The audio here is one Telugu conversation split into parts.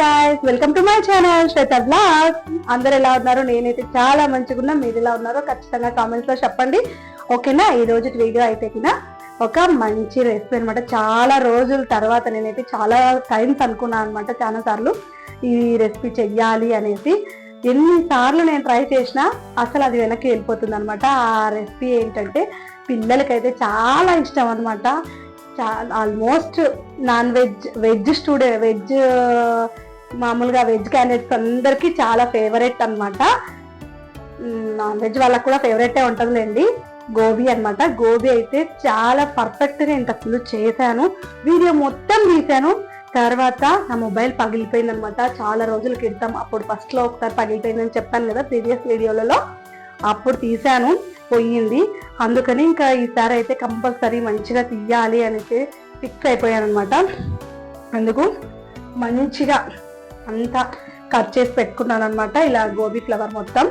Guys welcome to my channel Shweta blog అందరు ఎలా ఉన్నారు? నేనైతే చాలా మంచిగా ఉన్నా మీరు ఎలా ఉన్నారో ఖచ్చితంగా కామెంట్స్లో చెప్పండి. ఓకేనా? ఈ రోజు వీడియో అయితే కింద ఒక మంచి రెసిపీ అనమాట చాలా రోజుల తర్వాత నేనైతే చాలా టైమ్స్ అనుకున్నాను అనమాట చాలా సార్లు ఈ రెసిపీ చెయ్యాలి అనేసి. ఎన్నిసార్లు నేను ట్రై చేసినా అసలు అది వెనక్కి వెళ్ళిపోతుంది అనమాట ఆ రెసిపీ ఏంటంటే పిల్లలకైతే చాలా ఇష్టం అనమాట చాలా almost non veg veg student veg మామూలుగా వెజ్ క్యాండిడేట్స్ అందరికీ చాలా ఫేవరెట్ అనమాట నాన్ వెజ్ వాళ్ళకి కూడా ఫేవరెటే ఉంటుందిలేండి గోబీ అనమాట గోబీ అయితే చాలా పర్ఫెక్ట్గా ఇంతకుముందు చేశాను. వీడియో మొత్తం తీశాను. తర్వాత నా మొబైల్ పగిలిపోయింది అనమాట చాలా రోజుల క్రితం అప్పుడు ఫస్ట్లో ఒకసారి పగిలిపోయిందని చెప్పాను కదా ప్రీవియస్ వీడియోలలో అప్పుడు తీశాను. పోయింది. అందుకని ఇంకా ఈసారి అయితే కంపల్సరీ మంచిగా తీయాలి అనేసి ఫిక్స్ అయిపోయాను అనమాట అందుకు మంచిగా అంతా కట్ చేసి పెట్టుకున్నాను అనమాట ఇలా గోబీ ఫ్లవర్ మొత్తం.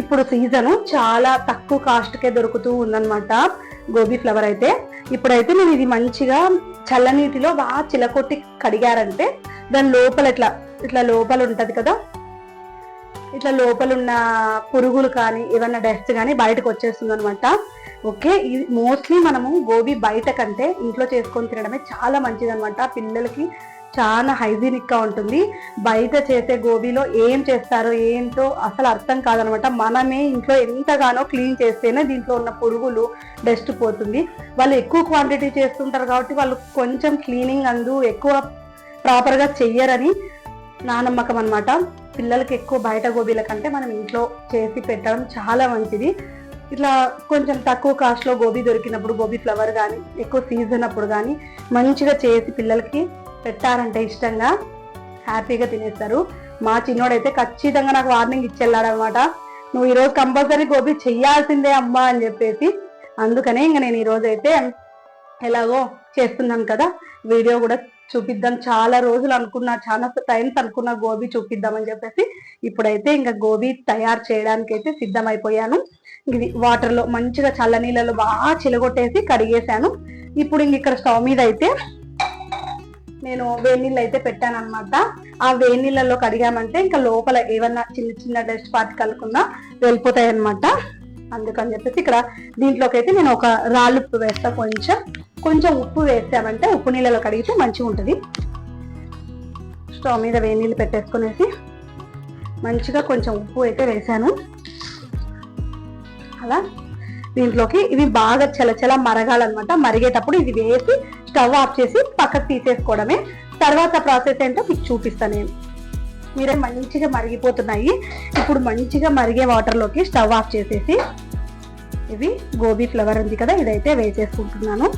ఇప్పుడు సీజను చాలా తక్కువ కాస్ట్కే దొరుకుతూ ఉందన్నమాట గోబీ ఫ్లవర్ అయితే. ఇప్పుడైతే నేను ఇది మంచిగా చల్లనీటిలో బాగా చిలకొట్టి కడిగారంటే దాని లోపల ఇట్లా ఇట్లా లోపల ఉంటుంది కదా ఇట్లా లోపల ఉన్న పురుగులు కానీ ఏమన్నా డస్ట్ కానీ బయటకు వచ్చేస్తుంది అనమాట ఓకే ఇది మోస్ట్లీ మనము గోబీ బయట కంటే ఇంట్లో చేసుకొని తినడమే చాలా మంచిది అనమాట పిల్లలకి చాలా హైజీనిక్గా ఉంటుంది. బయట చేసే గోబీలో ఏం చేస్తారో ఏంటో అసలు అర్థం కాదనమాట. మనమే ఇంట్లో ఎంతగానో క్లీన్ చేస్తేనే దీంట్లో ఉన్న పురుగులు డస్ట్ పోతుంది. వాళ్ళు ఎక్కువ క్వాంటిటీ చేస్తుంటారు కాబట్టి వాళ్ళు కొంచెం క్లీనింగ్ అందు ఎక్కువ ప్రాపర్గా చెయ్యరని నా నమ్మకం అనమాట పిల్లలకి ఎక్కువ బయట గోబీల కంటే మనం ఇంట్లో చేసి పెట్టడం చాలా మంచిది. ఇట్లా కొంచెం తక్కువ కాస్ట్లో గోబీ దొరికినప్పుడు గోబీ ఫ్లవర్ కానీ ఎక్కువ సీజన్ అప్పుడు కానీ మంచిగా చేసి పిల్లలకి పెట్టారంటే ఇష్టంగా. హ్యాపీగా తినేస్తారు. మా చిన్నోడైతే ఖచ్చితంగా నాకు వార్నింగ్ ఇచ్చేళ్ళాడనమాట. నువ్వు ఈరోజు కంపల్సరీ గోబీ చెయ్యాల్సిందే అమ్మా అని చెప్పేసి. అందుకనే ఇంకా నేను ఈరోజు అయితే ఎలాగో చేస్తున్నాను కదా. వీడియో కూడా చూపిద్దాం. చాలా రోజులు అనుకున్నా చాలా టైమ్స్ అనుకున్నా గోబీ చూపిద్దామని చెప్పేసి. ఇప్పుడైతే ఇంకా గోబీ తయారు చేయడానికి అయితే సిద్ధమైపోయాను. ఇది వాటర్లో మంచిగా చల్ల నీళ్ళలో బాగా చిలగొట్టేసి కడిగేశాను. ఇప్పుడు ఇంక ఇక్కడ స్టవ్ మీద అయితే నేను వేడి అయితే పెట్టాను అనమాట ఆ వేడి నీళ్ళలో కడిగామంటే ఇంకా లోపల ఏమన్నా చిన్న చిన్న డస్ట్ పార్టికల్ కున్నా వెళ్ళిపోతాయి అనమాట అందుకని చెప్పేసి ఇక్కడ దీంట్లోకి అయితే నేను ఒక రాళ్ళు ఉప్పు వేస్తా. కొంచెం కొంచెం ఉప్పు వేసామంటే ఉప్పు నీళ్ళలో కడిగితే మంచిగా ఉంటుంది. స్టవ్ మీద వేడి నీళ్ళు పెట్టేసుకునేసి మంచిగా కొంచెం ఉప్పు అయితే వేసాను. అలా దీంట్లోకి ఇవి బాగా చలచల మరగాలన్నమాట. మరిగేటప్పుడు ఇది వేసి స్టవ్ ఆఫ్ చేసి పక్కకు తీసేసుకోవడమే. తర్వాత ప్రాసెస్ ఏంటో మీకు చూపిస్తాను. నేను మీరే మంచిగా మరిగిపోతున్నాయి. ఇప్పుడు మంచిగా మరిగే వాటర్లోకి స్టవ్ ఆఫ్ చేసేసి ఇవి గోబీ ఫ్లవర్ ఉంది కదా ఇదైతే వేసేసుకుంటున్నాను.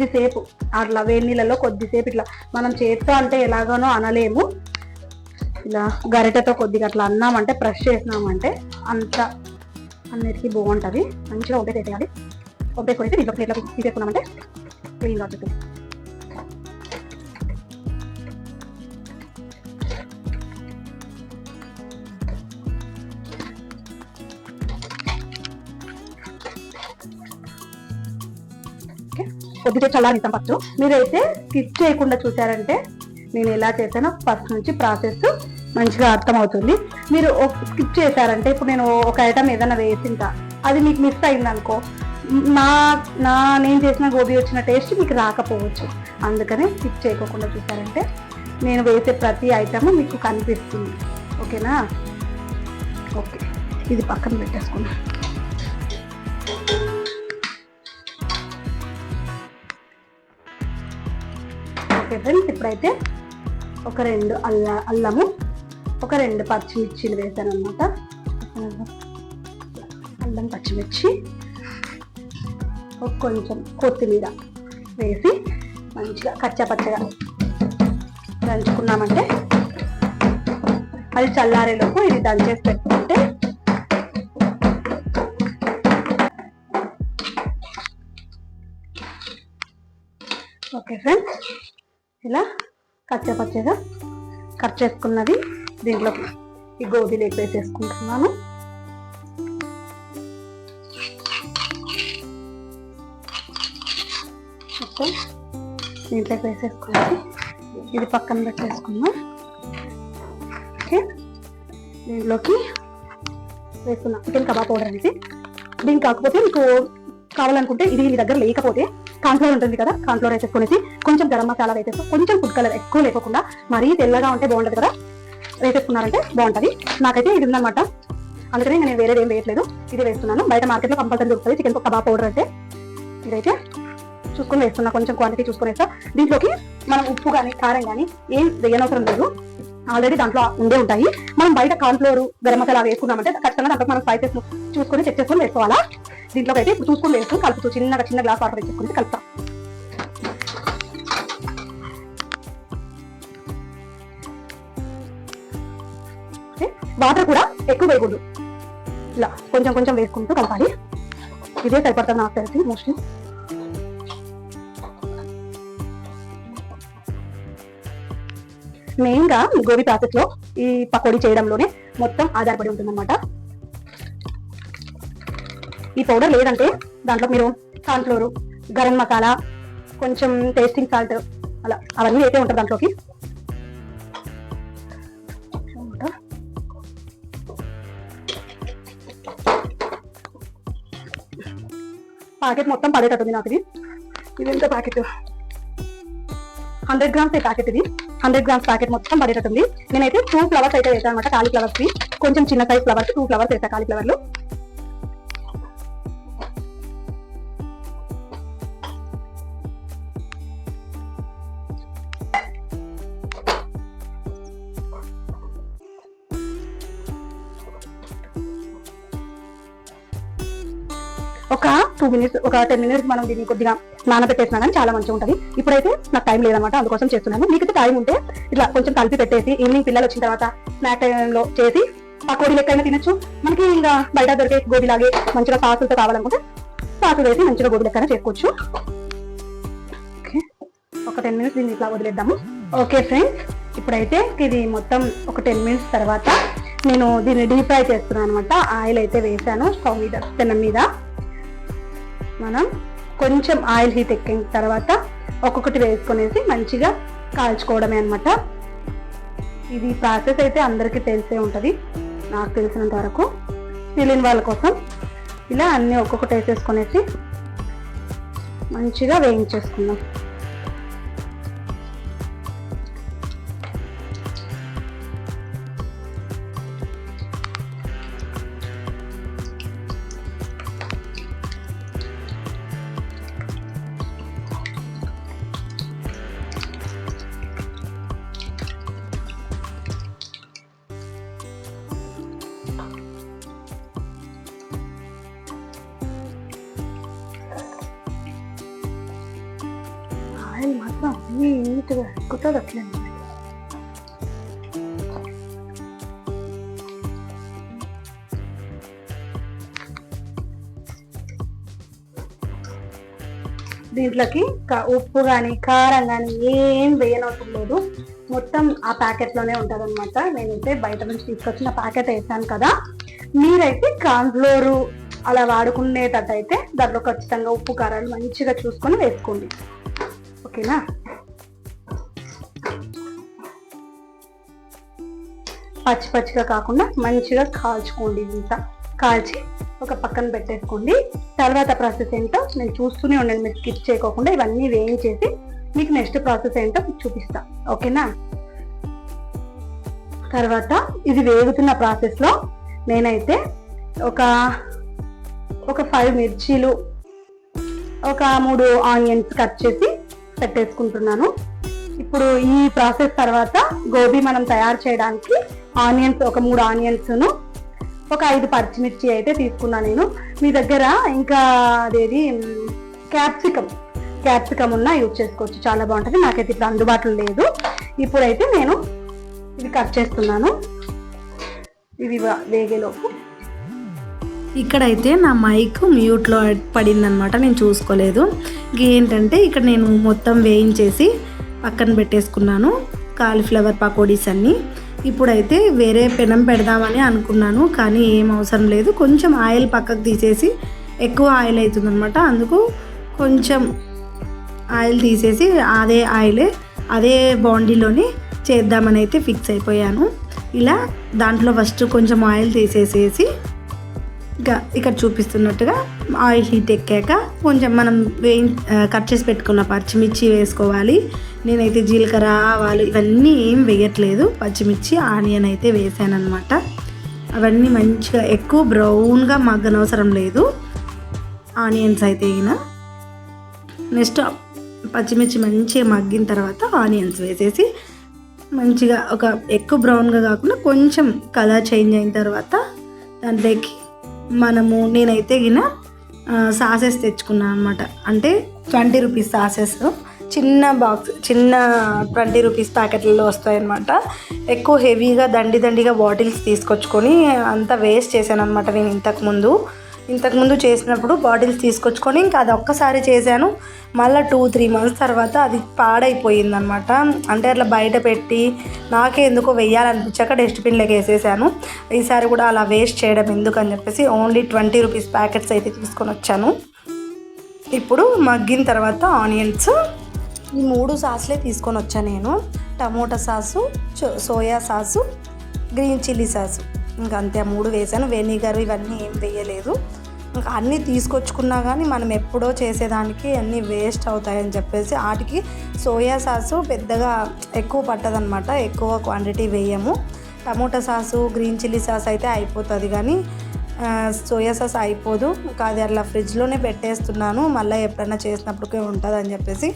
కొద్దిసేపు అట్లా వేడి నీళ్ళలో కొద్దిసేపు ఇట్లా మనం చేత్తో అంటే ఎలాగనో అనలేము. ఇలా గరిటెతో కొద్దిగా అట్లా అన్నామంటే ప్రెష్ చేసినామంటే అంత అన్నిటికీ బాగుంటుంది. మంచిగా వంపే చేయాలి వంపేసుకొని ఇంట్లో ప్లేట్లో తీసేసుకున్నామంటే క్లీన్గా వస్తుంది ఓకే కొద్దిసేపు చల్లారిస్తాం ఫస్ట్ మీరైతే స్కిప్ చేయకుండా చూసారంటే నేను ఎలా చేశానో ఫస్ట్ నుంచి ప్రాసెస్ మంచిగా అర్థమవుతుంది. మీరు స్కిప్ చేశారంటే ఇప్పుడు నేను ఒక ఐటమ్ ఏదైనా వేసింటా అది మీకు మిస్ అయిందనుకో నా నా నేను చేసిన గోబీ వచ్చిన టేస్ట్ మీకు రాకపోవచ్చు. అందుకనే స్కిప్ చేయకోకుండా చూసారంటే నేను వేసే ప్రతి ఐటమ్ మీకు కనిపిస్తుంది. ఓకేనా? ఓకే. ఇది పక్కన పెట్టేసుకున్నాను ఓకే ఫ్రెండ్స్ ఇప్పుడైతే ఒక రెండు అల్ల అల్లము ఒక రెండు పచ్చిమిర్చిలు వేసాను అనమాట అల్లం పచ్చిమిర్చి కొంచెం కొత్తిమీర వేసి మంచిగా కచ్చపచ్చగా దంచుకున్నామంటే అది చల్లారేలోపు ఇది దంచేసి పెట్టుకుంటే ఓకే ఫ్రెండ్స్ ఇలా కచ్చా పచ్చగా కట్ చేసుకున్నది దీంట్లోకి ఈ గోబీలోకి వేసేసుకుంటున్నాను. మొత్తం దీంట్లోకి వేసేసుకున్నది. ఇది పక్కన పెట్టేసుకున్నాం ఓకే. దీంట్లోకి వేసుకున్నాం చికెన్ కబాబ్ పౌడర్ అనేది. దీనికి కాకపోతే మీకు కావాలనుకుంటే ఇది మీ దగ్గర లేకపోతే కాన్ఫ్లోర్ ఉంటుంది కదా కాన్ఫ్లోర్ వేసేసుకునేసి కొంచెం గరం మసాలా వేసేసి కొంచెం ఫుడ్ కలర్ ఎక్కువ లేకుండా మరీ తెల్లగా ఉంటే బాగుంటుంది కదా వేసేసుకున్నారంటే బాగుంటుంది. నాకైతే ఇది ఉందన్నమాట. అందుకని నేను వేరేది ఏం వేయట్లేదు. ఇది వేస్తున్నాను. బయట మార్కెట్లో కంపల్సరీ దొరుకుతుంది. చికెన్ కబాబ్ పౌడర్ అంటే ఇదైతే చూసుకొని వేస్తున్నా. కొంచెం క్వాంటిటీ చూసుకొని వేస్తా. దీంట్లోకి మనం ఉప్పు కానీ కారం కానీ ఏం వేయనవసరం లేదు. ఆల్రెడీ దాంట్లో ఉండే ఉంటాయి. మనం బయట కాన్ఫ్లోర్ గరం మసాలా వేసుకున్నామంటే ఖచ్చితంగా దాంట్లో మనం స్పైసెస్ చూసుకొని చెక్ చేసుకొని వేసుకోవాలా? దీంట్లో అయితే ఇప్పుడు చూసుకొని వేసుకుని కలుపుతూ చిన్నగా చిన్న గ్లాస్ వాటర్ వేసుకుని కలుపుతాం. వాటర్ కూడా ఎక్కువ వేయకూడదు. ఇలా కొంచెం కొంచెం వేసుకుంటూ కలపాలి. ఇదే సరిపడుతుంది నాకు తెలిసి మోస్ట్లీ మెయిన్గా గోబీ ప్రాసెస్లో ఈ పకోడీ చేయడంలోనే మొత్తం ఆధారపడి ఉంటుందన్నమాట. ఈ పౌడర్ లేదంటే దాంట్లో మీరు కాన్ఫ్లోరు గరం మసాలా కొంచెం టేస్టింగ్ సాల్ట్ అలా అవన్నీ అయితే ఉంటారు దాంట్లోకి. ప్యాకెట్ మొత్తం పడేటట్టుంది నాకు ఇది ఇది ఎంత ప్యాకెట్ హండ్రెడ్ గ్రామ్స్ ప్యాకెట్ ఇది. హండ్రెడ్ గ్రామ్స్ ప్యాకెట్ మొత్తం పడేటట్టుంది నేనైతే టూ ఫ్లవర్స్ అయితే వేసాను అనమాట కాలీఫ్లవర్స్కి కొంచెం చిన్న సైజ్ ఫ్లవర్స్ టూ ఫ్లవర్స్ వేసాను కాలీఫ్లవర్లు ఒక టూ మినిట్స్ ఒక టెన్ మినిట్స్ మనం దీన్ని కొద్దిగా నానబెట్టేసినా కానీ చాలా మంచిగా ఉంటుంది. ఇప్పుడైతే నాకు టైం లేదనమాట అందుకోసం చేస్తున్నాను. మీకు టైం ఉంటే ఇట్లా కొంచెం కలిపి పెట్టేసి ఈవినింగ్ పిల్లలు వచ్చిన తర్వాత స్నాక్ టైంలో చేసి పకోడీ లెక్కైనా తినొచ్చు. మనకి ఇంకా బయట దొరికే గోబీ లాగే మంచిగా సాసులతో కావాలనుకుంటే సాసు వేసి మంచిగా గోబీ లెక్కన చేసుకోవచ్చు. ఓకే. ఒక టెన్ మినిట్స్ దీన్ని ఇట్లా వదిలేద్దాము. ఓకే ఫ్రెండ్స్ ఇప్పుడైతే ఇది మొత్తం ఒక టెన్ మినిట్స్ తర్వాత నేను దీన్ని డీప్ ఫ్రై చేస్తున్నాను అనమాట ఆయిల్ అయితే వేసాను స్టవ్ మీద పెనం మీద. మనం కొంచెం ఆయిల్ హీట్ ఎక్కిన తర్వాత ఒక్కొక్కటి వేసుకునేసి మంచిగా కాల్చుకోవడమే అనమాట ఇది ప్రాసెస్ అయితే అందరికీ తెలిసే ఉంటుంది. నాకు తెలిసినంత వరకు తెలియని వాళ్ళ కోసం ఇలా అన్నీ ఒక్కొక్కటి వేసేసుకునేసి మంచిగా వేయించేసుకుందాం. నీట్గా అట్లే దీంట్లోకి ఉప్పు కానీ కారం కానీ ఏం వేయనవసరం లేదు. మొత్తం ఆ ప్యాకెట్లోనే ఉంటుంది అనమాట నేనైతే బయట నుంచి తీసుకొచ్చిన ప్యాకెట్ వేసాను కదా. మీరైతే కాన్ఫ్లోరు అలా వాడుకునేటట్టయితే దాంట్లో ఖచ్చితంగా ఉప్పు కారాలు మంచిగా చూసుకొని వేసుకోండి. ఓకేనా? పచ్చి పచ్చిగా కాకుండా మంచిగా కాల్చుకోండి ఇంత. కాల్చి ఒక పక్కన పెట్టేసుకోండి. తర్వాత ప్రాసెస్ ఏంటో నేను చూస్తూనే ఉండండి మీరు స్కిప్ చేయకోకుండా ఇవన్నీ వేయించేసి మీకు నెక్స్ట్ ప్రాసెస్ ఏంటో చూపిస్తా. ఓకేనా? తర్వాత ఇది వేగుతున్న ప్రాసెస్లో నేనైతే ఒక ఒక ఫైవ్ మిర్చీలు ఒక మూడు ఆనియన్స్ కట్ చేసి పెట్టేసుకుంటున్నాను. ఇప్పుడు ఈ ప్రాసెస్ తర్వాత గోబీ మనం తయారు చేయడానికి ఆనియన్స్ ఒక మూడు ఆనియన్స్ను ఒక ఐదు పచ్చిమిర్చి అయితే తీసుకున్నాను నేను. మీ దగ్గర ఇంకా అదేది క్యాప్సికమ్ క్యాప్సికమ్ ఉన్నా యూజ్ చేసుకోవచ్చు. చాలా బాగుంటుంది. నాకైతే ఇప్పుడు అందుబాటులో లేదు. ఇప్పుడైతే నేను ఇది కట్ చేస్తున్నాను. ఇది వేగేలోపు. ఇక్కడైతే నా మైక్ మ్యూట్లో పడిందనమాట నేను చూసుకోలేదు. ఏంటంటే ఇక్కడ నేను మొత్తం వేయించేసి పక్కన పెట్టేసుకున్నాను. కాలీఫ్లవర్ పకోడీస్ అన్నీ. ఇప్పుడైతే వేరే పెనం పెడదామని అనుకున్నాను కానీ ఏం అవసరం లేదు. కొంచెం ఆయిల్ పక్కకు తీసేసి ఎక్కువ ఆయిల్ అవుతుందనమాట అందుకు కొంచెం ఆయిల్ తీసేసి అదే ఆయిలే అదే బాండీలోని చేద్దామని అయితే ఫిక్స్ అయిపోయాను. ఇలా దాంట్లో ఫస్ట్ కొంచెం ఆయిల్ తీసేసేసి ఇక్కడ చూపిస్తున్నట్టుగా ఆయిల్ హీట్ ఎక్కాక కొంచెం మనం వేయి కట్ చేసి పెట్టుకున్న పచ్చిమిర్చి వేసుకోవాలి. నేనైతే జీలకర్ర ఆవాలు ఇవన్నీ ఏం వేయట్లేదు. పచ్చిమిర్చి ఆనియన్ అయితే వేసాను అనమాట అవన్నీ మంచిగా ఎక్కువ బ్రౌన్గా మగ్గనవసరం లేదు. ఆనియన్స్ అయితే ఈయన. నెక్స్ట్ పచ్చిమిర్చి మంచిగా మగ్గిన తర్వాత ఆనియన్స్ వేసేసి మంచిగా ఒక ఎక్కువ బ్రౌన్గా కాకుండా కొంచెం కలర్ చేంజ్ అయిన తర్వాత దాంట్లోకి మనము నేనైతే గిన సాసెస్ తెచ్చుకున్నాను అనమాట అంటే ట్వంటీ రూపీస్ సాసెస్ చిన్న బాక్స్ చిన్న ట్వంటీ రూపీస్ ప్యాకెట్లలో వస్తాయన్నమాట. ఎక్కువ హెవీగా దండి దండిగా బాటిల్స్ తీసుకొచ్చుకొని అంతా వేస్ట్ చేశాను అనమాట నేను ఇంతకుముందు ఇంతకుముందు చేసినప్పుడు బాటిల్స్ తీసుకొచ్చుకొని ఇంకా అది ఒక్కసారి చేశాను. మళ్ళీ టూ త్రీ మంత్స్ తర్వాత అది పాడైపోయింది అనమాట అంటే అట్లా బయట పెట్టి నాకే ఎందుకో వెయ్యాలనిపించాక డస్ట్బిన్లోకి వేసేసాను. ఈసారి కూడా అలా వేస్ట్ చేయడం ఎందుకని చెప్పేసి ఓన్లీ ట్వంటీ రూపీస్ ప్యాకెట్స్ అయితే తీసుకొని వచ్చాను. ఇప్పుడు మగ్గిన తర్వాత ఆనియన్స్ ఈ మూడు సాస్లే తీసుకొని వచ్చాను నేను. Tomato sauce soya sauce green chilli sauce. ఇంకా అంతే మూడు వేసాను. వెనిగర్ ఇవన్నీ ఏం వేయలేదు. ఇంకా అన్నీ తీసుకొచ్చుకున్నా కానీ మనం ఎప్పుడో చేసేదానికి అన్నీ వేస్ట్ అవుతాయని చెప్పేసి వాటికి సోయా సాసు పెద్దగా ఎక్కువ పట్టదనమాట ఎక్కువ quantity వేయము. Tomato sauce green chilli sauce అయితే అయిపోతుంది కానీ సోయా సాస్ అయిపోదు. ఇంకా అది అలా ఫ్రిడ్జ్లోనే పెట్టేస్తున్నాను. మళ్ళీ ఎప్పుడైనా చేసినప్పటికే ఉంటుంది అని చెప్పేసి.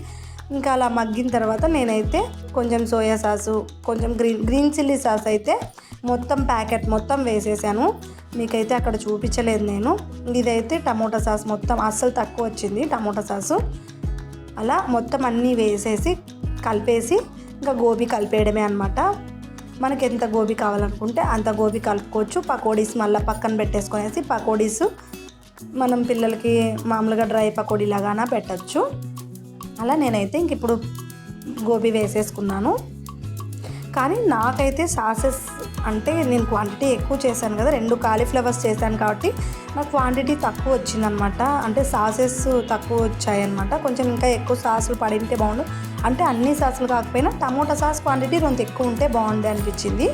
ఇంకా అలా మగ్గిన తర్వాత నేనైతే కొంచెం సోయా సాసు కొంచెం గ్రీన్ గ్రీన్ చిల్లీ సాస్ అయితే మొత్తం ప్యాకెట్ మొత్తం వేసేసాను. మీకైతే అక్కడ చూపించలేదు నేను. ఇదైతే టమోటా సాస్ మొత్తం అస్సలు తక్కువ వచ్చింది టమోటా సాసు. అలా మొత్తం అన్నీ వేసేసి కలిపేసి ఇంకా గోబీ కలిపేయడమే అనమాట మనకి ఎంత గోబీ కావాలనుకుంటే అంత గోబీ కలుపుకోవచ్చు. పకోడీస్ మళ్ళీ పక్కన పెట్టేసుకునేసి పకోడీస్ మనం పిల్లలకి మామూలుగా డ్రై పకోడీ లాగానా పెట్టచ్చు. అలా నేనైతే ఇంక ఇప్పుడు గోబీ వేసేసుకున్నాను. కానీ నాకైతే సాసెస్ అంటే నేను క్వాంటిటీ ఎక్కువ చేశాను కదా రెండు కాలీఫ్లవర్స్ చేశాను కాబట్టి నాకు క్వాంటిటీ తక్కువ వచ్చిందనమాట. అంటే సాసెస్ తక్కువ వచ్చాయన్నమాట కొంచెం ఇంకా ఎక్కువ సాసులు పడింటే బాగుండు. అంటే అన్ని సాసులు కాకపోయినా టమోటా సాస్ క్వాంటిటీ కొంత ఎక్కువ ఉంటే బాగుంది అనిపించింది.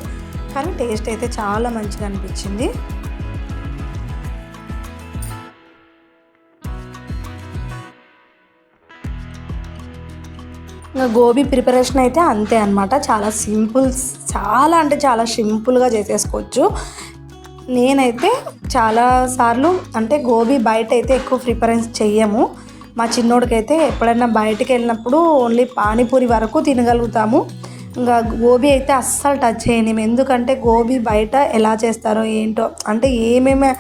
కానీ టేస్ట్ అయితే చాలా మంచిగా అనిపించింది. గోబీ ప్రిపరేషన్ అయితే అంతే అనమాట చాలా సింపుల్స్ చాలా అంటే చాలా సింపుల్గా చేసేసుకోవచ్చు. నేనైతే చాలా సార్లు అంటే గోబీ బయట అయితే ఎక్కువ ప్రిఫరెన్స్ చెయ్యము. మా చిన్నోడికైతే ఎప్పుడైనా బయటకు వెళ్ళినప్పుడు ఓన్లీ పానీపూరి వరకు తినగలుగుతాము. ఇంకా గోబీ అయితే అస్సలు టచ్ చేయలేము ఎందుకంటే గోబీ బయట ఎలా చేస్తారో ఏంటో అంటే ఏమేమి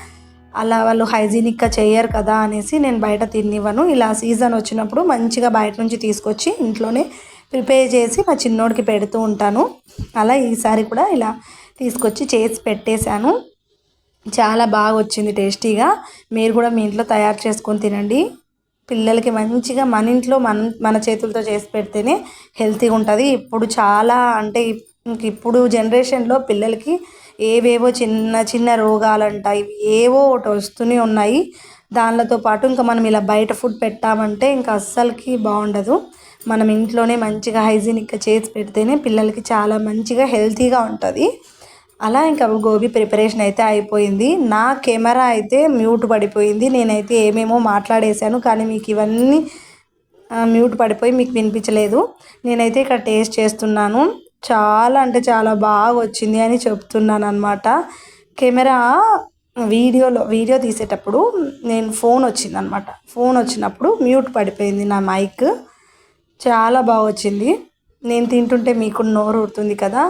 అలా వాళ్ళు హైజీనిక్గా చేయరు కదా అనేసి నేను బయట తినివ్వను. ఇలా సీజన్ వచ్చినప్పుడు మంచిగా బయట నుంచి తీసుకొచ్చి ఇంట్లోనే ప్రిపేర్ చేసి మా చిన్నోడికి పెడుతూ ఉంటాను. అలా ఈసారి కూడా ఇలా తీసుకొచ్చి చేసి పెట్టేశాను. చాలా బాగా వచ్చింది టేస్టీగా. మీరు కూడా మీ ఇంట్లో తయారు చేసుకొని తినండి. పిల్లలకి మంచిగా మన ఇంట్లో మన మన చేతులతో చేసి పెడితేనే హెల్తీగా ఉంటుంది. ఇప్పుడు చాలా అంటే ఇప్పుడు జనరేషన్లో పిల్లలకి ఏవేవో చిన్న చిన్న రోగాలంట ఇవి ఏవో ఒకటి వస్తూనే ఉన్నాయి. దానితో పాటు ఇంకా మనం ఇలా బయట ఫుడ్ పెట్టామంటే ఇంకా అస్సలకి బాగుండదు. మనం ఇంట్లోనే మంచిగా హైజీనిక్గా చేసి పెడితేనే పిల్లలకి చాలా మంచిగా హెల్తీగా ఉంటుంది. అలా ఇంకా గోబీ ప్రిపరేషన్ అయితే అయిపోయింది. నా కెమెరా అయితే మ్యూట్ పడిపోయింది. నేనైతే ఏమేమో మాట్లాడేశాను కానీ మీకు ఇవన్నీ మ్యూట్ పడిపోయి మీకు వినిపించలేదు. నేనైతే ఇక్కడ టేస్ట్ చేస్తున్నాను. చాలా అంటే చాలా బాగా వచ్చింది అని చెప్తున్నాను అనమాట కెమెరా వీడియోలో వీడియో తీసేటప్పుడు నేను ఫోన్ వచ్చింది అనమాట ఫోన్ వచ్చినప్పుడు మ్యూట్ పడిపోయింది నా మైక్. చాలా బాగా వచ్చింది. నేను తింటుంటే మీకు నోరు ఊరుతుంది కదా.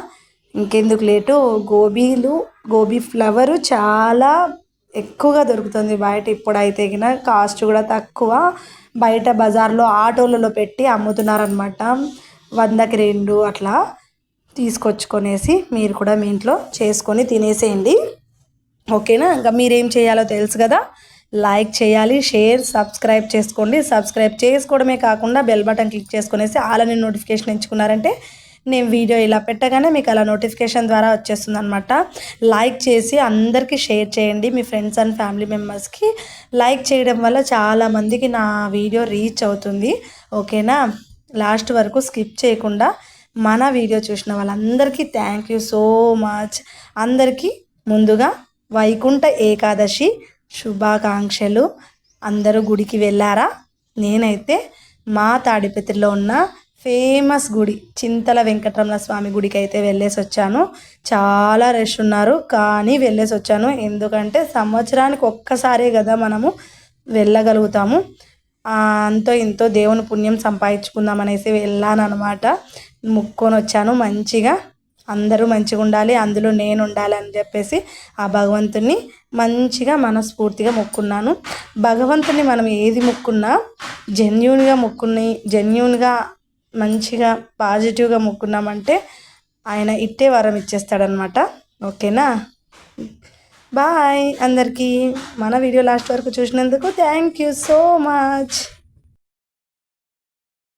ఇంకెందుకు లేటు? గోబీలు గోబీ ఫ్లవరు చాలా ఎక్కువగా దొరుకుతుంది బయట. ఇప్పుడైతే కిన కాస్ట్ కూడా తక్కువ. బయట బజార్లో ఆటోలలో పెట్టి అమ్ముతున్నారనమాట వందకి రెండు అట్లా తీసుకొచ్చుకొనేసి మీరు కూడా మీ ఇంట్లో చేసుకొని తినేసేయండి. ఓకేనా? ఇంకా మీరేం చేయాలో తెలుసు కదా. లైక్ చేయాలి షేర్ సబ్స్క్రైబ్ చేసుకోండి. సబ్స్క్రైబ్ చేసుకోవడమే కాకుండా బెల్ బటన్ క్లిక్ చేసుకునేసి ఆలని నోటిఫికేషన్ ఎంచుకున్నారంటే నేను వీడియో ఇలా పెట్టగానే మీకు అలా నోటిఫికేషన్ ద్వారా వచ్చేస్తుంది అనమాట లైక్ చేసి అందరికీ షేర్ చేయండి మీ ఫ్రెండ్స్ అండ్ ఫ్యామిలీ మెంబర్స్కి. లైక్ చేయడం వల్ల చాలామందికి నా వీడియో రీచ్ అవుతుంది. ఓకేనా? లాస్ట్ వరకు స్కిప్ చేయకుండా మన వీడియో చూసిన వాళ్ళందరికీ థ్యాంక్ యూ సో మచ్. అందరికీ ముందుగా వైకుంఠ ఏకాదశి శుభాకాంక్షలు. అందరూ గుడికి వెళ్ళారా నేనైతే మా తాడిపత్రిలో ఉన్న ఫేమస్ గుడి చింతల వెంకటరమణ స్వామి గుడికి అయితే వెళ్ళేసి వచ్చాను. చాలా రష్ ఉన్నారు కానీ వెళ్ళేసి వచ్చాను. ఎందుకంటే సంవత్సరానికి ఒక్కసారే కదా మనము వెళ్ళగలుగుతాము. అంతో ఇంతో దేవుని పుణ్యం సంపాదించుకుందాం అనేసి వెళ్ళాను అనమాట ముక్కొని వచ్చాను మంచిగా. అందరూ మంచిగా ఉండాలి అందులో నేను ఉండాలి అని చెప్పేసి ఆ భగవంతుని మంచిగా మనస్ఫూర్తిగా మొక్కున్నాను. భగవంతుని మనం ఏది మొక్కున్నా జెన్యున్గా మొక్కుని జెన్యున్గా మంచిగా పాజిటివ్గా మొక్కున్నామంటే ఆయన ఇట్టే వరం ఇచ్చేస్తాడనమాట ఓకేనా? బాయ్ అందరికీ. మన వీడియో లాస్ట్ వరకు చూసినందుకు థ్యాంక్ యూ సో మచ్